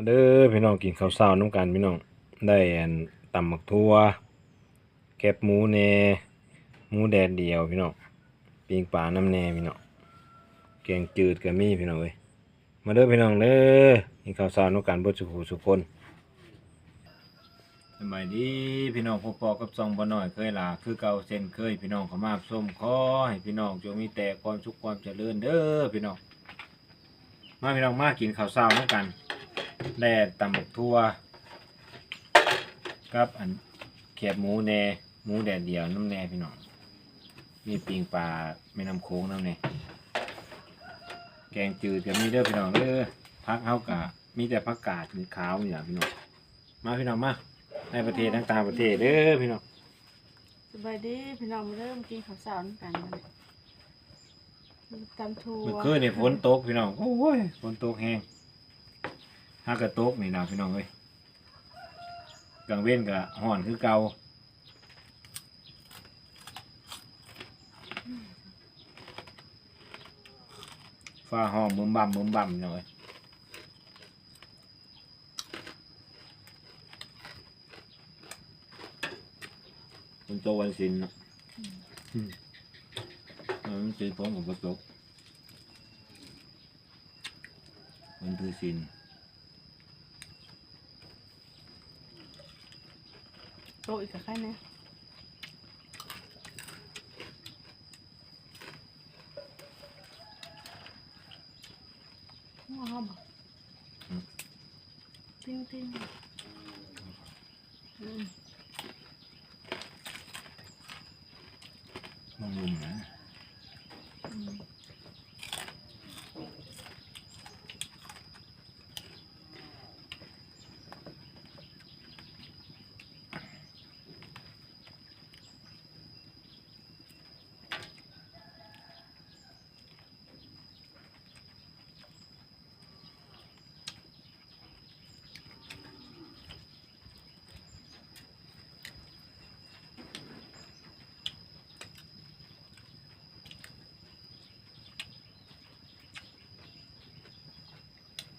มาเด้อพี่น้องกินข้าวเช้าน้ำกันพี่น้องได้อันตำหมักทั่วแคบหมูแหน่หมูแดดเดียวพี่น้องปิงปลาน้ำแหน่พี่น้องแกงจืดก็มีพี่น้องเอ้ยมาเด้อพี่น้องเด้อกินข้าวเช้าน้ำกันเบ่สุขสุขคนสบายดีพี่น้องพอๆกับซองบ่น้อยเคยลาคือเก่าเส้นเคยพี่น้องขมาส้มขอให้พี่น้องจงมีแต่ความสุขความเจริญเด้อพี่น้องมาพี่น้องมากินข้าวเช้าน้ำกัน แด่ตำบักทั่วกับอันเขียบหมูแหน่หมูแดดเดียวน้ำแหน่พี่น้องมีปิงปลาแม่น้ำโค้งน้ำแหน่แกงจืดกับมีเด้อพี่น้องเด้อพักเฮากะมีแต่ผักกาดมีขาวนี่ล่ะพี่น้องมาพี่น้องมาในประเทศทั้งต่างประเทศเด้อพี่น้องสบายดีพี่น้องมาเริ่มกินข้าวสารกันเลยมีตำทัวเมื่อคืนนี่ฝนตกพี่น้องโอ้ยฝนตกแห้ง ถ้ากระโต๊กนี่นะพี่น้องเอ้ยกลางเว้นก็ห่อนคือเกาฟ้าห้องบึมบั่มบึมบั่มหน่อยมันโตวันศิลป์เนะอืมมันศิลป์ผมกับประตกมันคือศิลป์โต๊กกับใครเนี่ ยว้าวบอกติ้งติ้งอืม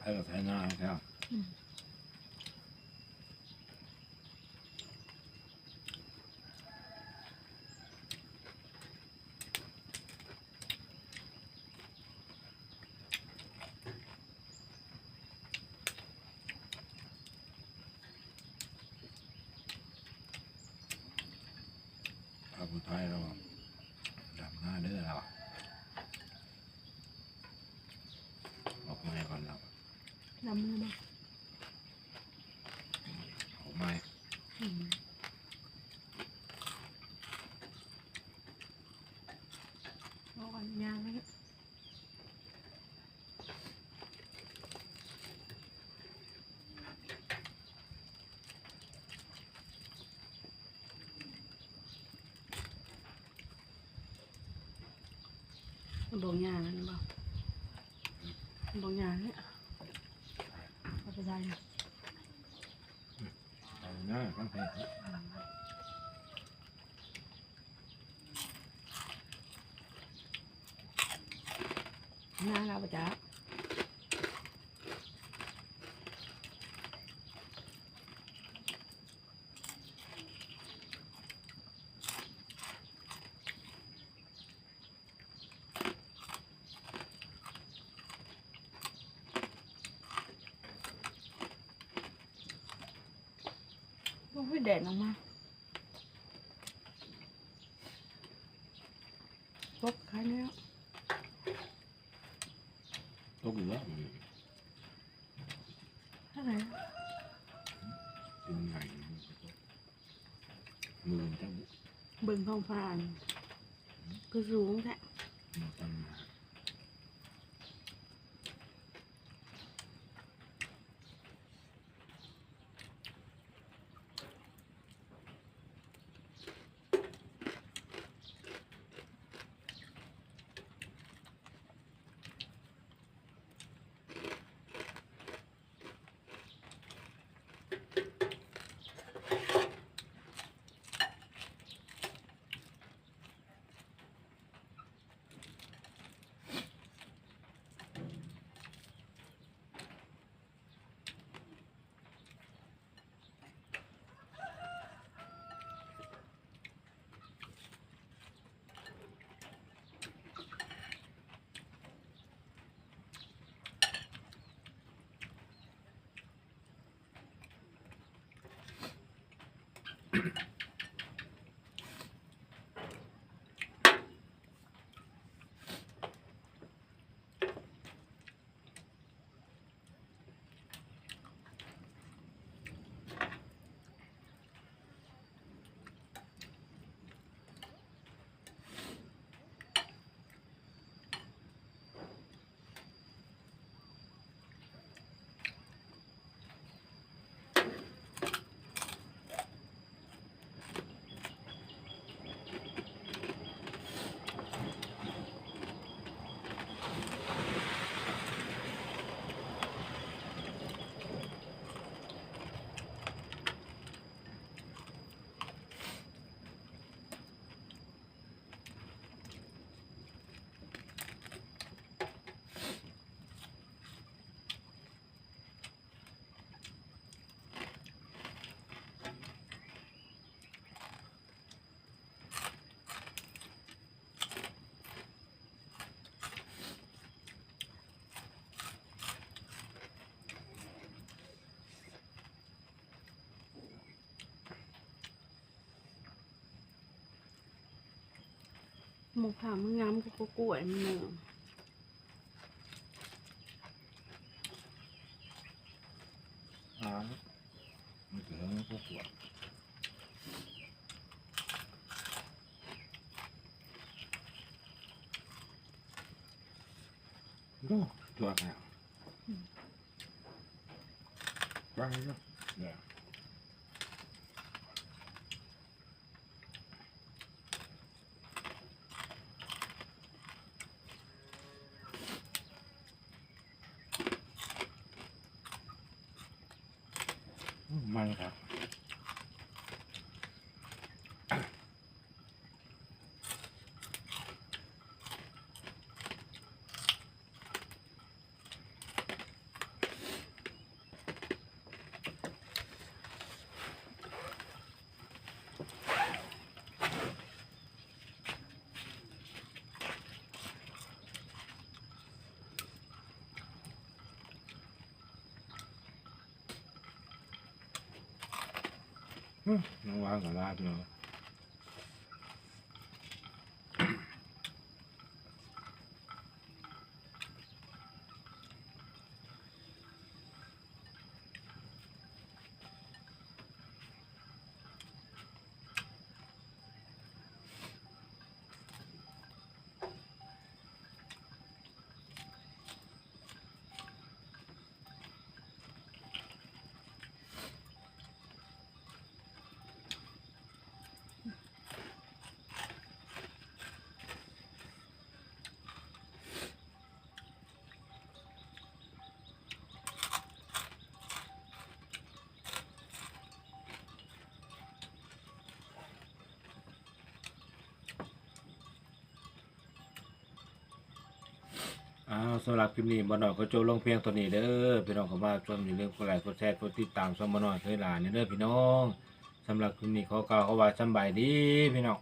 ให้เราใช้หน้าให้เขาพระพุทธไทยเราดำหน้าเด้อเราออกไม้ก่อนเรา ลำมือมาออกไม้อืมเอาอันยางไว้บอกยางนั่นบอกบอกยางเนี่ย เอาไปได้นะเอาหน้าตั้งแต่หน้าเราประจ้าโอ้ยแดดออกมาพบใครเนี่ยตกเหลือเท่าไหร่เป็นไงมือจะบุเบิ่งท้องฟ้านี่คือสู หมูผ่ามันงามก็กล้วยมันเนื้ออ่ามันถึงมันก็ปวดดูตัวแข็งไปแล้วเนี่ย มันครับ น้องวางกับลาบเนาะ อ้าวสำหรับคลิปนี้บอหน่อยก็โจบลงเพียงตัวนี้เด้อพี่น้องเข้ามาชมอย่าลืมกดไลค์กดแชร์กดติดตามช่องบอหน่อยเคยหลานเด้อพี่น้องสำหรับคลิปนี้ขอกล่าวเขาว่าสำบายดีพี่น้อง